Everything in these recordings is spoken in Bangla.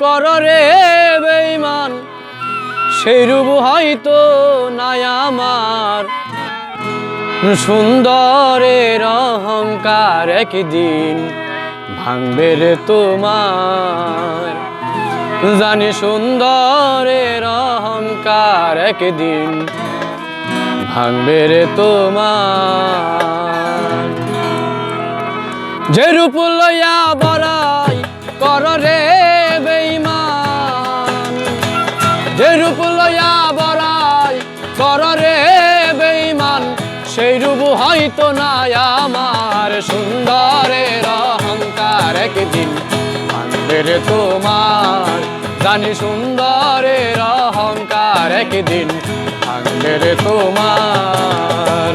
কর রে সেই রূপ হয়তো নাই আমার। সুন্দরের অহংকার একদিন ভাঙবে রে তোমার। জানি সুন্দরের অহংকার একদিন ভাঙবে রে তোমার। যে রূপ লইয়া বড়াই কর রে নাই আমার সুন্দরের অহংকার একদিন ভাঙবে রে তোমার। জানি সুন্দরের অহংকার একদিন ভাঙবে তোমার।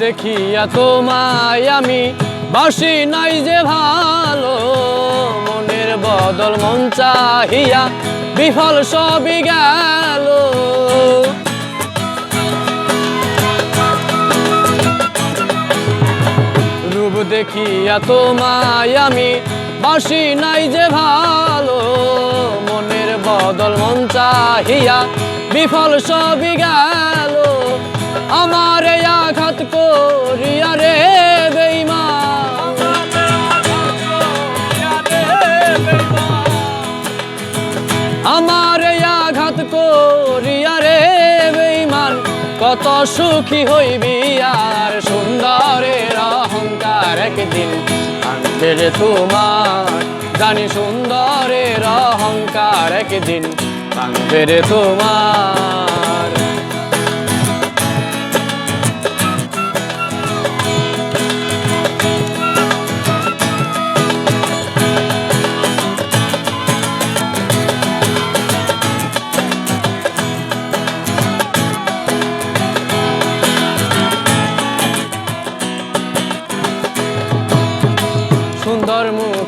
দেখিয়া তোমায় আমি বাসি নাই যে ভালো, মনের বদল মন চাহিয়া বিফল সবই গেল। রূপ দেখিয়া তোমায় আমি বাসি নাই যে ভালো, মনের বদল মন চাহিয়া বিফল সবই গেল। আমার আঘাত করিয়া রে বেঈমান, কত সুখী হইবি আর সুন্দরের অহংকার একদিন আনবে রে তোমার। জানি সুন্দরের অহংকার একদিন আনবে রে তোমার।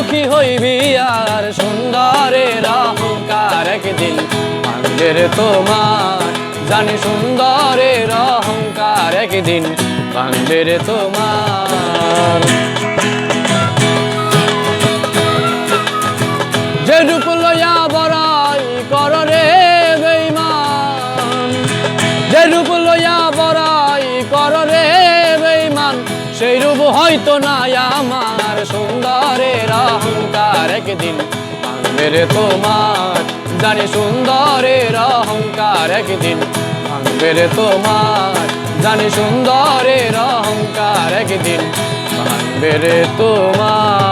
সুখী হইবি আর সুন্দরের অহংকার একদিন ভাঙবে রে তোমার। জানি সুন্দরের অহংকার একদিন ভাঙবে রে তোমার। সেই রূপ হয়তো না আমার সুন্দরের অহংকার একদিন। ভাঙবে রে তোমার, জানি সুন্দরের অহংকার একদিন। ভাঙবে রে তোমার, জানি সুন্দরের অহংকার একদিন। ভাঙবে রে তোমার